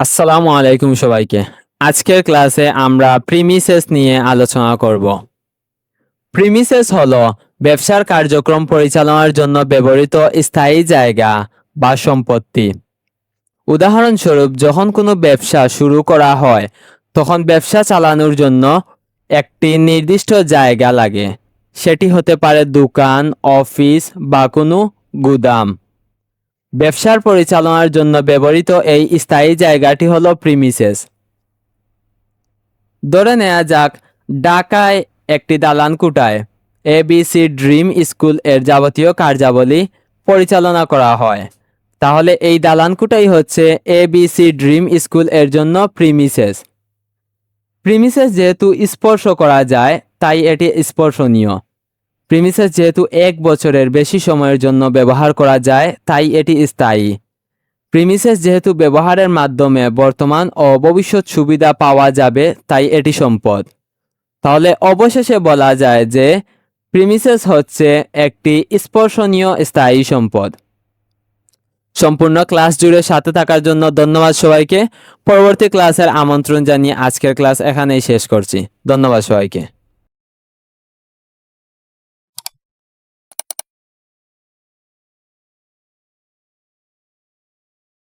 আসসালামু আলাইকুম সবাইকে। আজকের ক্লাসে আমরা প্রিমিসেস নিয়ে আলোচনা করব। প্রিমিসেস হলো ব্যবসার কার্যক্রম পরিচালনার জন্য ব্যবহৃত স্থায়ী জায়গা বা সম্পত্তি। উদাহরণস্বরূপ, যখন কোনো ব্যবসা শুরু করা হয়, তখন ব্যবসা চালানোর জন্য একটি নির্দিষ্ট জায়গা লাগে। সেটি হতে পারে দোকান, অফিস বা কোনো গুদাম। ব্যবসার পরিচালনার জন্য ব্যবহৃত এই স্থায়ী জায়গাটি হল প্রিমিসেস। ধরে নেওয়া যাক, ঢাকায় একটি দালান কুটায় এবিসি ড্রিম স্কুলের যাবতীয় কার্যাবলী পরিচালনা করা হয়। তাহলে এই দালান কুটাই হচ্ছে এবিসি ড্রিম স্কুলের জন্য প্রিমিসেস। প্রিমিসেস যেহেতু স্পর্শ করা যায়, তাই এটি স্পর্শনীয়। প্রিমিসেস যেহেতু এক বছরের বেশি সময়ের জন্য ব্যবহার করা যায়, তাই এটি স্থায়ী। প্রিমিসেস যেহেতু ব্যবহারের মাধ্যমে বর্তমান ও ভবিষ্যৎ সুবিধা পাওয়া যাবে, তাই এটি সম্পদ। তাহলে অবশেষে বলা যায় যে প্রিমিসেস হচ্ছে একটি স্পর্শনীয় স্থায়ী সম্পদ। সম্পূর্ণ ক্লাস জুড়ে সাথে থাকার জন্য ধন্যবাদ সবাইকে। পরবর্তী ক্লাসের আমন্ত্রণ জানিয়ে আজকের ক্লাস এখানেই শেষ করছি। ধন্যবাদ সবাইকে।